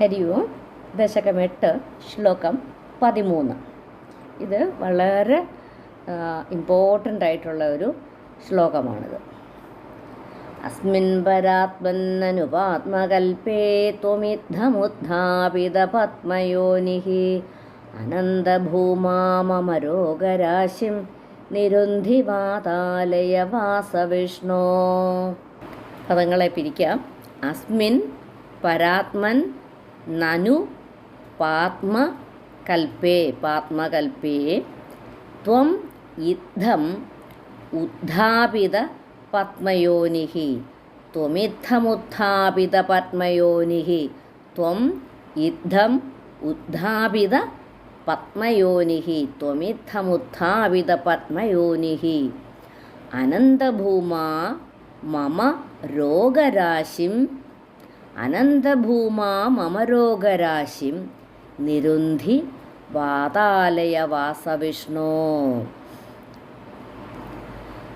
ഹരി ഓം ദശകം എട്ട് ശ്ലോകം പതിമൂന്ന്. ഇത് വളരെ ഇമ്പോർട്ടന്റ് ആയിട്ടുള്ള ഒരു ശ്ലോകമാണിത്. അസ്മിൻ പരാത്മന്നനുപാത്മകൽപേ ത്വമിദ്ധമുദ്ധാപിത പത്മയോനിഹി അനന്തഭൂമാമരോഗരാശിം നിരുന്ധി വാതാലയ വാസവിഷ്ണോ പദങ്ങളെ പിരിക്കാം. അസ്മിൻ പരാത്മൻ നനു പാത്മ കൽപ്പേ പാത്മകൽപ്പേ ത്വം ഇദ്ധം ഉദ്ധാപിത പത്മയോനിഹി ത്വമിദ്ധമുദ്ധാപിത പത്മയോനിഹി ത്വം ഇദ്ധം ഉദ്ധാപിത പത്മയോനിഹി ത്വമിദ്ധമുദ്ധാപിത പത്മയോനിഹി. അനന്തഭൂമാ മമ രോഗരാശിം അനന്തഭൂമാ മമ രോഗരാശിം നിരുന്ധി വാതാലയവാസവിഷ്ണോ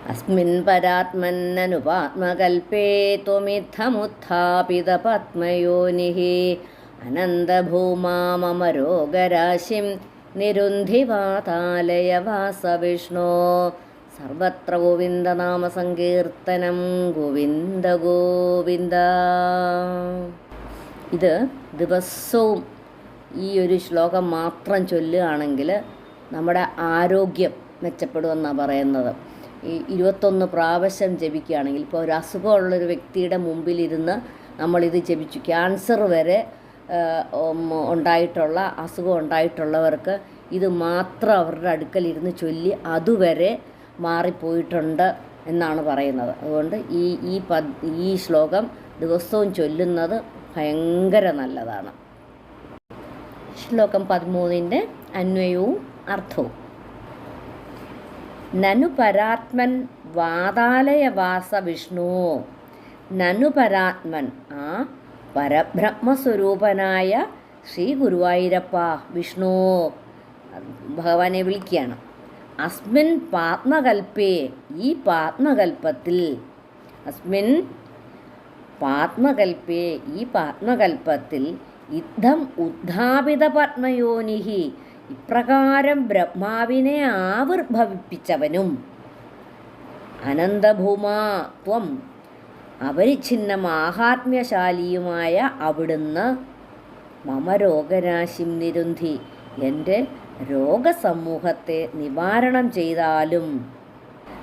അസ്മിൻ പരാത്മന്നനുപാത്മകൽപേ ത്വമിദ്ധമുത്ഥാപിത പത്മയോനിഃ അനന്തഭൂമാമരോഗരാശിം മമ രോഗരാശിം നിരുന്ധി വാതാലയവാസവിഷ്ണോ സർവത്ര ഗോവിന്ദനാമ സങ്കീർത്തനം ഗോവിന്ദ ഗോവിന്ദ. ഇത് ദിവസവും ഈ ഒരു ശ്ലോകം മാത്രം ചൊല്ലുകയാണെങ്കിൽ നമ്മുടെ ആരോഗ്യം മെച്ചപ്പെടുമെന്നാണ് പറയുന്നത്. ഈ ഇരുപത്തൊന്ന് പ്രാവശ്യം ജപിക്കുകയാണെങ്കിൽ ഇപ്പോൾ ഒരു അസുഖമുള്ളൊരു വ്യക്തിയുടെ മുമ്പിലിരുന്ന് നമ്മളിത് ജപിച്ചു. ക്യാൻസർ വരെ ഉണ്ടായിട്ടുള്ള അസുഖം ഉണ്ടായിട്ടുള്ളവർക്ക് ഇത് മാത്രം അവരുടെ അടുക്കലിരുന്ന് ചൊല്ലി അതുവരെ മാറിപ്പോയിട്ടുണ്ട് എന്നാണ് പറയുന്നത്. അതുകൊണ്ട് ഈ ഈ പദ് ഈ ശ്ലോകം ദിവസവും ചൊല്ലുന്നത് ഭയങ്കര നല്ലതാണ്. ശ്ലോകം പതിമൂന്നിന്റെ അന്വയവും അർത്ഥവും. നനു പരാത്മൻ വാതാലയവാസ വിഷ്ണു. നനു പരാത്മൻ ആ പരബ്രഹ്മസ്വരൂപനായ ശ്രീ ഗുരുവായൂരപ്പ വിഷ്ണു. ഭഗവാനെ വിളിക്കുകയാണ്. അസ്മിൻ പാത്മകൽപ്പേ ഈ പാത്മകൽപ്പത്തിൽ. അസ്മിൻ പാത്മകൽപ്പേ ഈ പാത്മകൽപ്പത്തിൽ യുദ്ധം ഉദ്ധാപിത പത്മയോനിഹി ഇപ്രകാരം ബ്രഹ്മാവിനെ ആവിർഭവിപ്പിച്ചവനും. അനന്തഭൂമാ ത്വം മാഹാത്മ്യശാലിയുമായ അവിടുന്ന് മമ രോഗരാശിം നിരുന്ധി. എന്റെ രോഗസമൂഹത്തെ നിവാരണം ചെയ്താലും.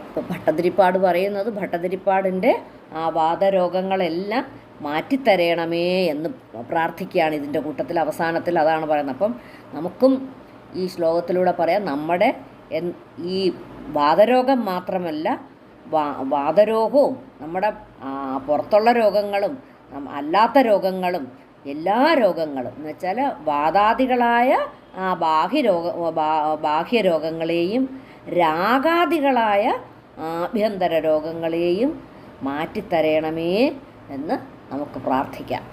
ഇപ്പോൾ ഭട്ടതിരിപ്പാട് പറയുന്നത് ഭട്ടതിരിപ്പാടിന്റെ ആ വാദരോഗങ്ങളെല്ലാം മാറ്റിത്തരയണമേ എന്ന് പ്രാർത്ഥിക്കുകയാണ് ഇതിന്റെ കൂട്ടത്തിൽ അവസാനത്തിൽ അതാണ് പറയുന്നത്. അപ്പം നമുക്കും ഈ ശ്ലോകത്തിലൂടെ പറയാം നമ്മുടെ ഈ വാദരോഗം മാത്രമല്ല വാദരോഗവും നമ്മുടെ പുറത്തുള്ള രോഗങ്ങളും അല്ലാത്ത രോഗങ്ങളും എല്ലാ രോഗങ്ങളും. എന്ന് വെച്ചാൽ വാദാദികളായ ആ ബാഹ്യ രോഗങ്ങളെയും രാഗാദികളായ ആഭ്യന്തര രോഗങ്ങളെയും മാറ്റിത്തരയണമേ എന്ന് നമുക്ക് പ്രാർത്ഥിക്കാം.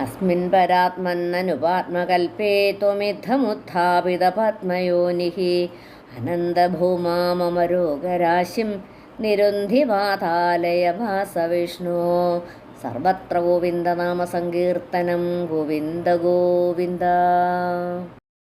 അസ്മിൻ പരാത്മന്നനുപാത്മകൽപ്പേ ത്വമിദ്ധമുത്ഥാപിത പത്മയോനിഹി അനന്തഭൂമാ മമ രോഗരാശിം നിരുന്ധി വാതാലയ വാസവിഷ്ണു സർവത്ര ഗോവിന്ദനാമസങ്കീർത്തനം ഗോവിന്ദ ഗോവിന്ദ